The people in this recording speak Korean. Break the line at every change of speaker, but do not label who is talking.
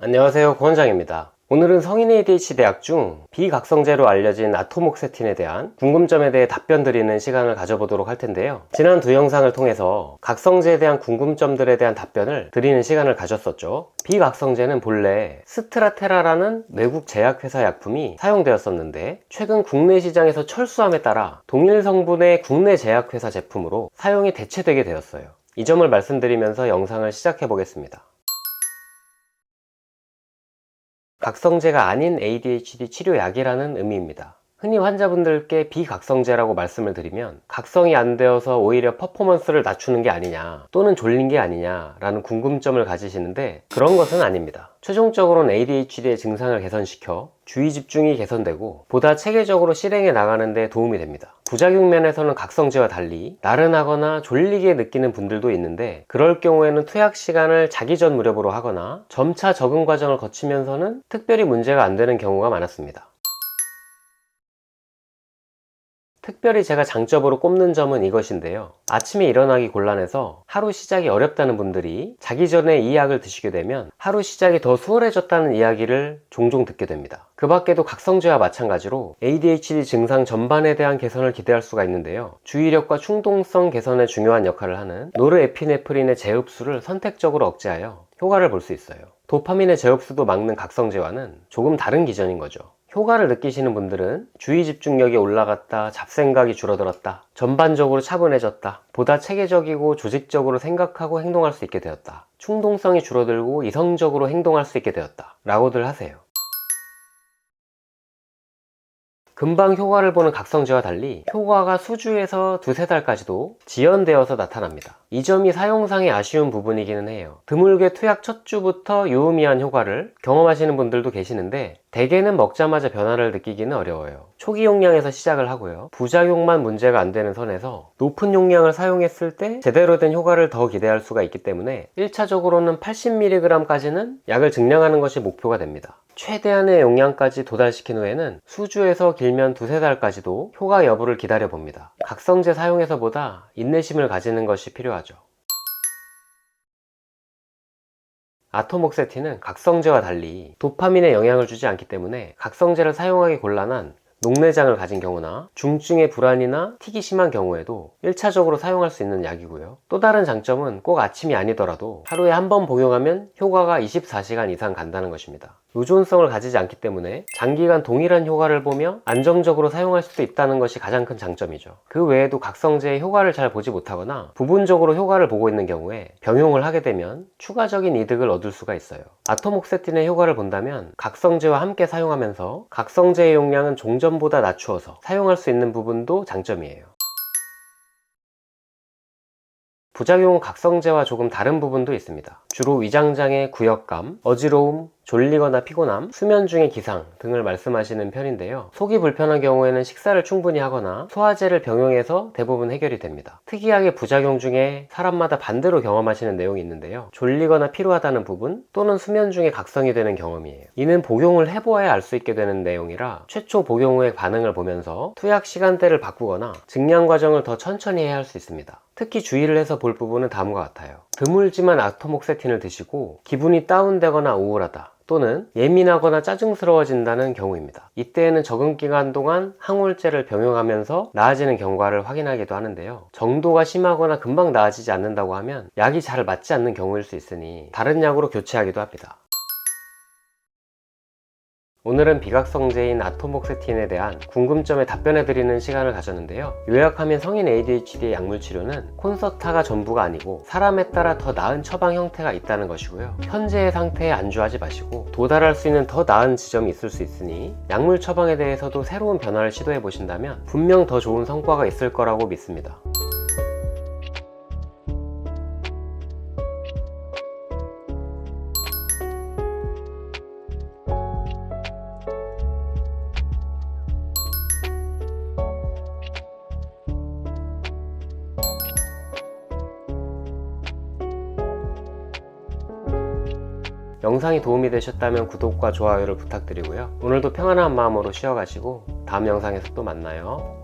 안녕하세요 고원장입니다. 오늘은 성인 ADHD 대학 중 비각성제로 알려진 아토목세틴에 대한 궁금점에 대해 답변 드리는 시간을 가져보도록 할 텐데요. 지난 두 영상을 통해서 각성제에 대한 궁금점들에 대한 답변을 드리는 시간을 가졌었죠. 비각성제는 본래 스트라테라라는 외국 제약회사 약품이 사용되었었는데 최근 국내 시장에서 철수함에 따라 동일 성분의 국내 제약회사 제품으로 사용이 대체되게 되었어요. 이 점을 말씀드리면서 영상을 시작해 보겠습니다 각성제가 아닌 ADHD 치료약이라는 의미입니다. 흔히 환자분들께 비각성제라고 말씀을 드리면 각성이 안 되어서 오히려 퍼포먼스를 낮추는 게 아니냐 또는 졸린 게 아니냐 라는 궁금점을 가지시는데 그런 것은 아닙니다. 최종적으로는 ADHD의 증상을 개선시켜 주의 집중이 개선되고 보다 체계적으로 실행해 나가는 데 도움이 됩니다. 부작용 면에서는 각성제와 달리 나른하거나 졸리게 느끼는 분들도 있는데 그럴 경우에는 투약 시간을 자기 전 무렵으로 하거나 점차 적응 과정을 거치면서는 특별히 문제가 안 되는 경우가 많았습니다. 특별히 제가 장점으로 꼽는 점은 이것인데요. 아침에 일어나기 곤란해서 하루 시작이 어렵다는 분들이 자기 전에 이 약을 드시게 되면 하루 시작이 더 수월해졌다는 이야기를 종종 듣게 됩니다. 그 밖에도 각성제와 마찬가지로 ADHD 증상 전반에 대한 개선을 기대할 수가 있는데요. 주의력과 충동성 개선에 중요한 역할을 하는 노르에피네프린의 재흡수를 선택적으로 억제하여 효과를 볼 수 있어요. 도파민의 재흡수도 막는 각성제와는 조금 다른 기전인 거죠. 효과를 느끼시는 분들은 주의 집중력이 올라갔다, 잡생각이 줄어들었다, 전반적으로 차분해졌다, 보다 체계적이고 조직적으로 생각하고 행동할 수 있게 되었다, 충동성이 줄어들고 이성적으로 행동할 수 있게 되었다, 라고들 하세요. 금방 효과를 보는 각성제와 달리 효과가 수주에서 두세 달까지도 지연되어서 나타납니다. 이 점이 사용상의 아쉬운 부분이기는 해요. 드물게 투약 첫 주부터 유의미한 효과를 경험하시는 분들도 계시는데 대개는 먹자마자 변화를 느끼기는 어려워요. 초기 용량에서 시작을 하고요. 부작용만 문제가 안 되는 선에서 높은 용량을 사용했을 때 제대로 된 효과를 더 기대할 수가 있기 때문에 1차적으로는 80mg까지는 약을 증량하는 것이 목표가 됩니다. 최대한의 용량까지 도달시킨 후에는 수주에서 길면 두세 달까지도 효과 여부를 기다려 봅니다. 각성제 사용에서보다 인내심을 가지는 것이 필요하죠. 아토목세틴은 각성제와 달리 도파민에 영향을 주지 않기 때문에 각성제를 사용하기 곤란한 녹내장을 가진 경우나 중증의 불안이나 틱이 심한 경우에도 1차적으로 사용할 수 있는 약이고요. 또 다른 장점은 꼭 아침이 아니더라도 하루에 한 번 복용하면 효과가 24시간 이상 간다는 것입니다. 의존성을 가지지 않기 때문에 장기간 동일한 효과를 보며 안정적으로 사용할 수도 있다는 것이 가장 큰 장점이죠. 그 외에도 각성제의 효과를 잘 보지 못하거나 부분적으로 효과를 보고 있는 경우에 병용을 하게 되면 추가적인 이득을 얻을 수가 있어요. 아토목세틴의 효과를 본다면 각성제와 함께 사용하면서 각성제의 용량은 종전보다 낮추어서 사용할 수 있는 부분도 장점이에요. 부작용은 각성제와 조금 다른 부분도 있습니다. 주로 위장장애, 구역감, 어지러움, 졸리거나 피곤함, 수면 중의 기상 등을 말씀하시는 편인데요. 속이 불편한 경우에는 식사를 충분히 하거나 소화제를 병용해서 대부분 해결이 됩니다. 특이하게 부작용 중에 사람마다 반대로 경험하시는 내용이 있는데요. 졸리거나 피로하다는 부분 또는 수면 중에 각성이 되는 경험이에요. 이는 복용을 해보아야 알 수 있게 되는 내용이라 최초 복용 후의 반응을 보면서 투약 시간대를 바꾸거나 증량 과정을 더 천천히 해야 할 수 있습니다. 특히 주의를 해서 볼 부분은 다음과 같아요. 드물지만 아토목세틴을 드시고 기분이 다운되거나 우울하다. 또는 예민하거나 짜증스러워진다는 경우입니다. 이때에는 적응 기간 동안 항우울제를 병용하면서 나아지는 경과를 확인하기도 하는데요. 정도가 심하거나 금방 나아지지 않는다고 하면 약이 잘 맞지 않는 경우일 수 있으니 다른 약으로 교체하기도 합니다. 오늘은 비각성제인 아토목세틴에 대한 궁금점에 답변해드리는 시간을 가졌는데요. 요약하면 성인 ADHD의 약물 치료는 콘서타가 전부가 아니고 사람에 따라 더 나은 처방 형태가 있다는 것이고요. 현재의 상태에 안주하지 마시고 도달할 수 있는 더 나은 지점이 있을 수 있으니 약물 처방에 대해서도 새로운 변화를 시도해 보신다면 분명 더 좋은 성과가 있을 거라고 믿습니다. 영상이 도움이 되셨다면 구독과 좋아요를 부탁드리고요. 오늘도 평안한 마음으로 쉬어가시고 다음 영상에서 또 만나요.